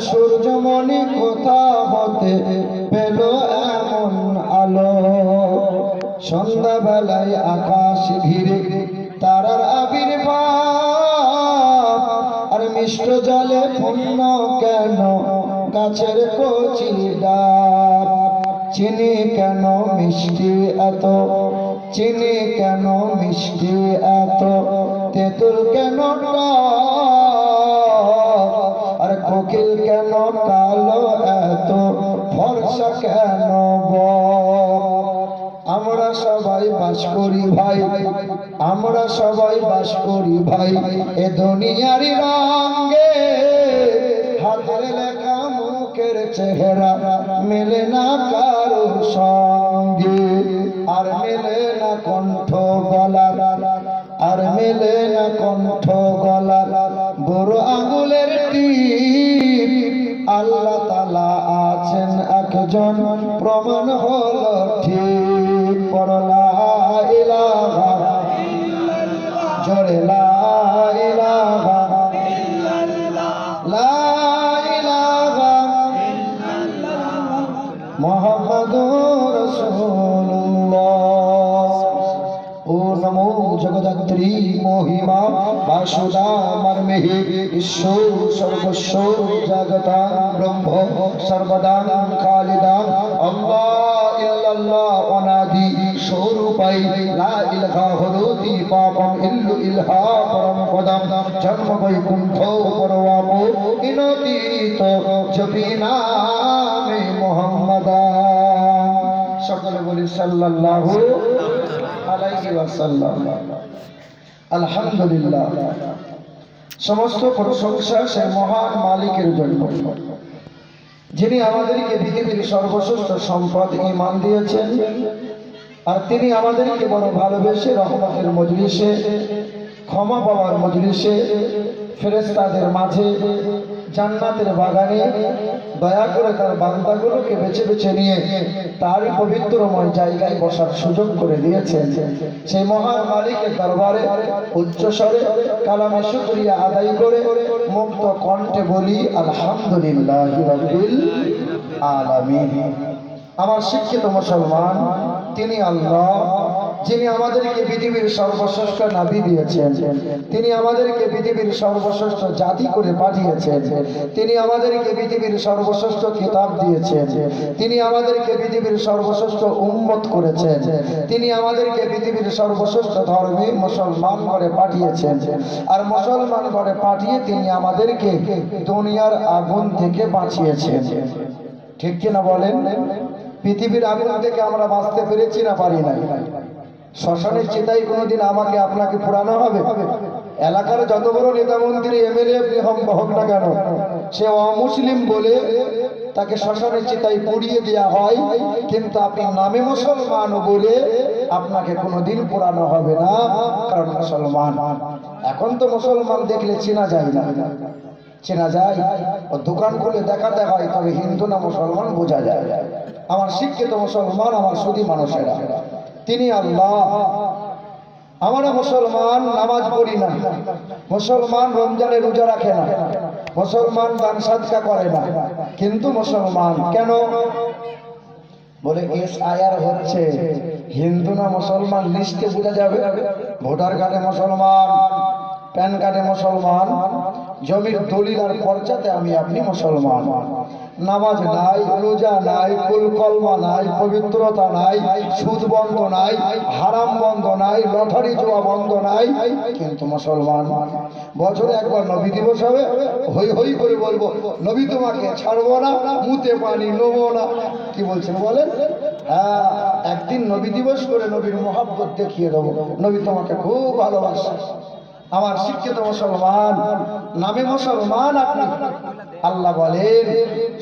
সূর্যমণি কোথা হতে পেল এমন আলো? সন্ধ্যাবেলায় আকাশ ঘিরে তারার আবির্ভাব। আর মিষ্ট জলে পূর্ণ কেন? গাছের কচি ডাব। চিনি কেন মিষ্টি এত? চিনি কেন মিষ্টি এত? তেঁতুল কেন আর কোকিল কেন কালো এত? ফর্সা কেন? আমরা সবাই বাস করি ভাই, আমরা সবাই বাস করি ভাই। এ দুনিয়ারি রঙ্গে হাতের লেখা মুখের চেহারা মেলে না কারও সঙ্গে, আর মেলে না কণ্ঠ গলা আর মেলে না কণ্ঠ গলা বড় আঙুলের টিপ আল্লাহ তালা আছেন একজন। প্রমাণ হল ঠিক। পড়লা ইলাহা বাসুদা মর্মেহি ঈশ্বর সর্বস্ব জগতা ব্রহ্ম সর্বদা কালিদা আল্লাহ ইল্লাল্লাহ অনাদি বৈকুণ্ঠ সকলে বলি সাল্লাল্লাহু আলাইহি ওয়াসাল্লাম। আলহামদুলিল্লাহ। সমস্ত প্রশংসা সে মহান মালিকের জন্য। যিনি আমাদেরকে পৃথিবীর সর্বশ্রেষ্ঠ সম্পদ ইমান দিয়েছেন, আর তিনি আমাদেরকে বড় ভালোবেসে রহমতের মজলিসে, ক্ষমা পাওয়ার মজলিসে ফেরেস্তাদের মাঝে, জান্নাতের বাগানে দয়া করে তার বান্দাগুলোকে বেছে বেছে নিয়ে তারই পবিত্রময় জায়গায় বসার সুযোগ করে দিয়েছেন। সেই মহান মালিকের দরবারে, উচ্চস্বরে কালামে শুকরিয়া আদায় করে মুক্ত কণ্ঠে বলি, আলহামদুলিল্লাহ আলামিন। আমার শিক্ষিত মুসলমান, তিনি আল্লাহ যিনি আমাদেরকে পৃথিবীর সর্বশ্রেষ্ঠ নাবি দিয়েছেন, তিনি আমাদেরকে পৃথিবীর সর্বশ্রেষ্ঠ জাতি করে পাঠিয়েছেন, তিনি আমাদেরকে পৃথিবীর সর্বশ্রেষ্ঠ কিতাব দিয়েছেন, তিনি আমাদেরকে পৃথিবীর সর্বশ্রেষ্ঠ উন্মত করেছেন, তিনি আমাদেরকে পৃথিবীর সর্বশ্রেষ্ঠ ধর্মে মুসলমান করে পাঠিয়েছেন। আর মুসলমান করে পাঠিয়ে তিনি আমাদেরকে দুনিয়ার আগুন থেকে বাঁচিয়েছেন। ঠিক কিনা বলেন? পৃথিবীর আগুন থেকে আমরা বাঁচতে পেরেছি না পারি না শ্মশানের চিতাই কোনোদিন আমাকে, আপনাকে পুরানো হবে। এলাকার যত বড় নেতা মন্ত্রী, এমএলএ হোক না কেন, সে অমুসলিম বলে তাকে শ্মশানের চিতাই পুড়িয়ে দেওয়া হয়। কিন্তু আপনি নামে মুসলমান বলে আপনাকে কোনোদিন পুরানো হবে না, কারণ মুসলমান। এখন তো মুসলমান দেখলে চেনা যায় না। চেনা যায়, ও দোকান খুলে দেখাতে হয়, তবে হিন্দু না মুসলমান বোঝা যায়। আমার শিক্ষিত মুসলমান, আমার সুদী মানুষেরা। তিনি আল্লাহ। আমরা মুসলমান নামাজ পড়ি না। মুসলমান রমজানে রোজা রাখে না। মুসলমান দান সাদকা করে না। কিন্তু মুসলমান কেন? বলে, এস আয়ার হচ্ছে, হিন্দু না মুসলমান লিস্টে বোঝা যাবে। ভোটার কার্ডে মুসলমান, প্যান কার্ডে মুসলমান, জমির দলিল আর খরচাতে আমি আপনি মুসলমান। নামাজ নাই, রোজা নাই কুল কলমা নাই, পবিত্রতা নাই, সুদ বন্ধ নাই, হারাম বন্ধ নাই, লটারি জোয়া বন্ধ নাই। কিন্তু মুসলমান, বছরে একবার নবী দিবস হবে হই হই করে বলব, নবী তোমাকে ছাড়বো না, মুতে পানি নেব না। কি বলছেন বলেন? হ্যাঁ একদিন নবী দিবস করে নবীর মহাব্বত দেখিয়ে দেবো। নবী তোমাকে খুব ভালোবাসে। আমার শিক্ষিত মুসলমান, নামে মুসলমান আপনি। আল্লাহ বলেন,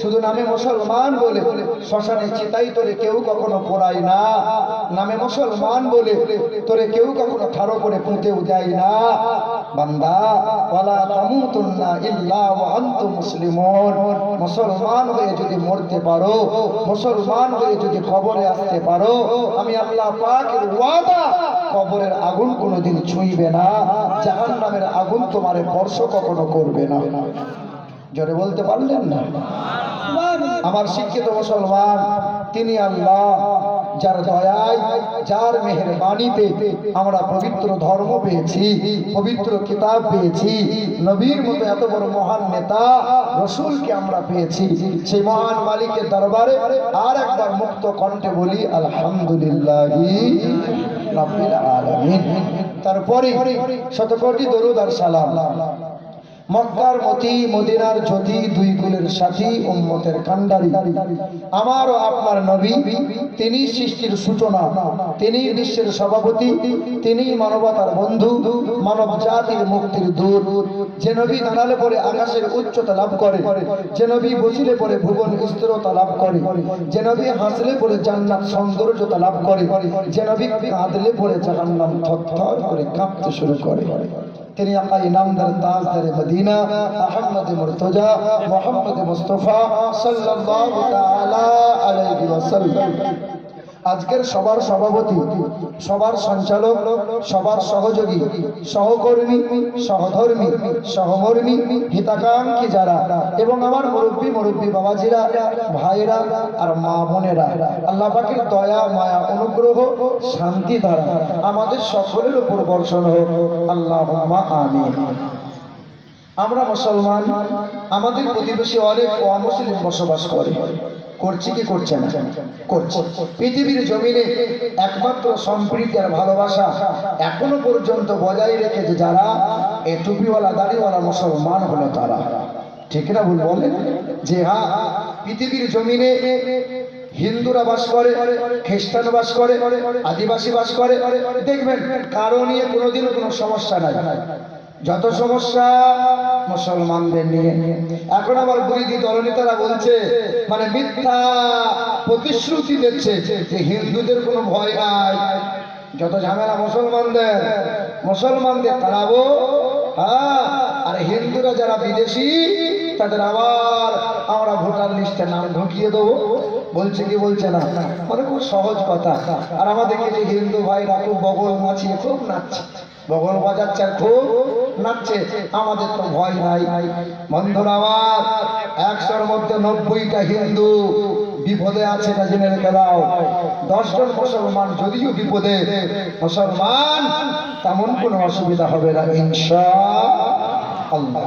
শুধু নামে মুসলমান বলে শ্মশানে চিতাই তোরে কেউ কখনো পোড়ায় না। নামে মুসলমান বলে তোরে কেউ কখনো ঠাড়ো করে পুঁতেও দেয় না। বান্দা, ওয়ালা তামুতুন্না ইল্লা ওয়া আনতুম মুসলিমুন। মুসলমান হয়ে যদি মরতে পারো, মুসলমান হয়ে যদি কবরে আসতে পারো, আমি আল্লাহ পাকের ওয়াদা, কবরের আগুন কোনোদিন ছুঁইবে না, জাহান্নামের আগুন তোমারে স্পর্শ কখনো করবে না। জোরে বলতে পারলেন না? আমার শিক্ষিত মুসলমান, তিনি আল্লাহ, যার দয়ায়, যার মেহরবানিতে আমরা পবিত্র ধর্ম পেয়েছি, পবিত্র কিতাব পেয়েছি, নবীর মতো এত বড় মহান নেতা, রসুলকে আমরা পেয়েছি। সেই মহান মালিকের দরবারে আর একবার মুক্ত কণ্ঠে বলি, আলহামদুলিল্লাহ তারপরে শতকোটি দরুদ আর সালাম। মক্কার মতি, মদিনার জ্যোতি, দুই কুলের সাথী, উম্মতের কান্ডারি আমার ও আপনার নবী, তিনি সৃষ্টির সূচনা, তিনি বিশ্বের সভাপতি, তিনি মানবতার বন্ধু, মানব জাতির মুক্তির দূর যে নবী দাঁড়ালে পরে আকাশের উচ্চতা লাভ করে, যে নবী বসিলে পরে ভুবন স্থিরতা লাভ করে, যে নবী হাসলে পরে জান্নাত সৌন্দর্যতা লাভ করে, যে নবী কাঁদলে পরে জাহান্নাম থরথর করে কাঁপতে শুরু করে। তিনি আল্লাহ ইনামদার তাজদারে মদিনা আহমদ মুর্তজা মোহাম্মদ মুস্তফা সাল্লাল্লাহু তাআলা আলাইহি ওয়াসাল্লাম আজকের সবার সভাপতি সবার সঞ্চালক সবার সহযোগী, সহকর্মী, সহধর্মী, সহমর্মী, হিতাকাঙ্ক্ষী যারা এবং আমার মুরব্বী মুরব্বী বাবাজিরা ভাইরা আর মা বোনেরা, আল্লাহ পাকের দয়া, মায়া, অনুগ্রহ, শান্তি দ্বারা আমাদের সকলের উপর বর্ষণ হোক। আল্লাহ আমিন। আমরা মুসলমান, আমাদের প্রতিবেশী অনেক অমুসলিম বসবাস করে। করছে কি করছে না? করছে। পৃথিবীর জমিনে একমাত্র সম্প্রীতি আর ভালোবাসা এখনও পর্যন্ত বজায় রেখেছে যারা এ টুপিওয়ালা, দাড়িওয়ালা মুসলমান হলো তারা। ঠিক না ভুল বলেন যে হ্যাঁ পৃথিবীর জমিনে হিন্দুরা বাস করে, খ্রিস্টান বাস করে, আদিবাসী বাস করে, দেখবেন কারও নিয়ে কোনোদিনও কোনো সমস্যা নাই। যত সমস্যা মুসলমানদের নিয়ে। এখন আবার বিরোধী দলনেতারা বলছে মানে মিথ্যা প্রতিশ্রুতি দিচ্ছে যে হিন্দুদের কোনো ভয় নাই। যত ঝামেলা মুসলমানদের মুসলমানদের তাড়াবো হ্যাঁ? আর হিন্দুরা যারা বিদেশি, তাদের আবার আমরা ভোটার লিস্টে নাম ঢুকিয়ে দেবো। বলছে কি বলছে না? মানে খুব সহজ কথা। আর আমাদেরকে যে হিন্দু ভাইরা খুব বগল নাচিয়ে খুব নাচছে। বগল বাজাচ্ছে খুব নাচছে আমাদের তো ভয় নাই। বন্ধুরা আমার, একশোর মধ্যে নব্বইটা হিন্দু বিপদে আছে না জেনে রেখে দাও। দশজন মুসলমান যদিও বিপদে, মুসলমান, তেমন কোনো অসুবিধা হবে না, ইনশা আল্লাহ।